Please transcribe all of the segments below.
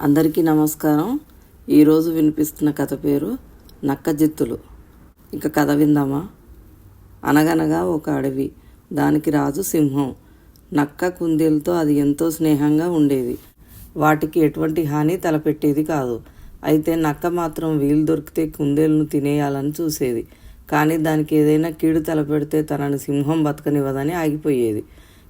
అందరికీ నమస్కారం. ఈరోజు వినిపిస్తున్న కథ పేరు నక్కజిత్తులు. ఇక కథ విందామా? అనగనగా ఒక అడవి దానికి రాజు సింహం. నక్క కుందేలతో అది ఎంతో స్నేహంగా ఉండేది. వాటికి ఎటువంటి హాని తలపెట్టేది కాదు. అయితే నక్క మాత్రం వీలు దొరికితే కుందేలను తినేయాలని చూసేది. కానీ దానికి ఏదైనా కీడు తలపెడితే తనని సింహం బతకనివ్వదని ఆగిపోయేది.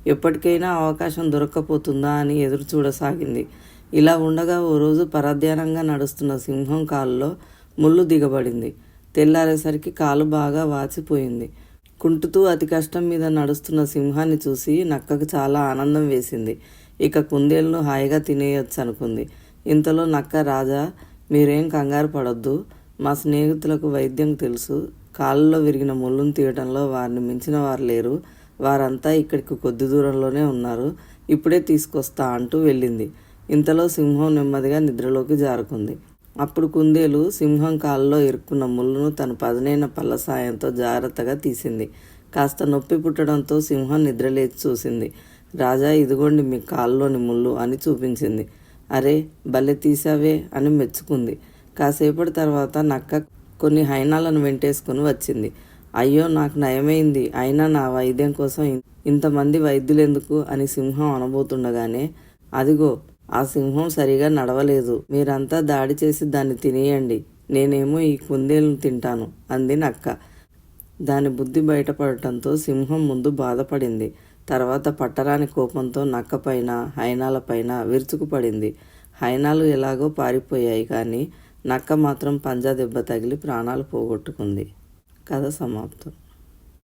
ఎప్పటికైనా అవకాశం దొరక్కపోతుందా అని ఎదురు చూడసాగింది ఇలా ఉండగా ఓ రోజు పరధ్యానంగా నడుస్తున్న సింహం కాలులో ముళ్ళు దిగబడింది. తెల్లారేసరికి కాలు బాగా వాచిపోయింది. కుంటుతూ అతి కష్టం మీద నడుస్తున్న సింహాన్ని చూసి నక్కకు చాలా ఆనందం వేసింది. ఇక కుందేలను హాయిగా తినేయొచ్చు అనుకుంది ఇంతలో నక్క రాజా మీరేం కంగారు పడొద్దు. మా స్నేహితులకు వైద్యం తెలుసు. కాళ్ళలో విరిగిన ముళ్ళును తీయడంలో వారిని మించిన వారు లేరు. వారంతా ఇక్కడికి కొద్ది దూరంలోనే ఉన్నారు. ఇప్పుడే తీసుకొస్తా అంటూ వెళ్ళింది. ఇంతలో సింహం నెమ్మదిగా నిద్రలోకి జారుకుంది. అప్పుడు కుందేలు సింహం కాళ్ళలో ఇరుక్కున్న ముళ్ళును తన పదునైన పళ్ళ సాయంతో జాగ్రత్తగా తీసింది. కాస్త నొప్పి పుట్టడంతో సింహం నిద్రలేచి చూసింది. రాజా ఇదిగోండి మీ కాళ్ళలోని ముళ్ళు అని చూపించింది. అరే భలే తీసావే అని మెచ్చుకుంది. కాసేపటి తర్వాత నక్క కొన్ని హైనాలను వెంటేసుకుని వచ్చింది. అయ్యో నాకు నయమైంది. అయినా నా వైద్యం కోసం ఇంతమంది వైద్యులెందుకు అని సింహం అనబోతుండగానే అదిగో ఆ సింహం సరిగా నడవలేదు. మీరంతా దాడి చేసి దాన్ని తినేయండి. నేనేమో ఈ కుందేలను తింటాను అంది నక్క. దాని బుద్ధి బయటపడటంతో సింహం ముందు బాధపడింది. తర్వాత పట్టరాని కోపంతో నక్కపైన హైనాలపైన విరుచుకుపడింది. హైనాలు ఎలాగో పారిపోయాయి కానీ నక్క మాత్రం పంజా దెబ్బ తగిలి ప్రాణాలు పోగొట్టుకుంది. కథ సమాప్తం.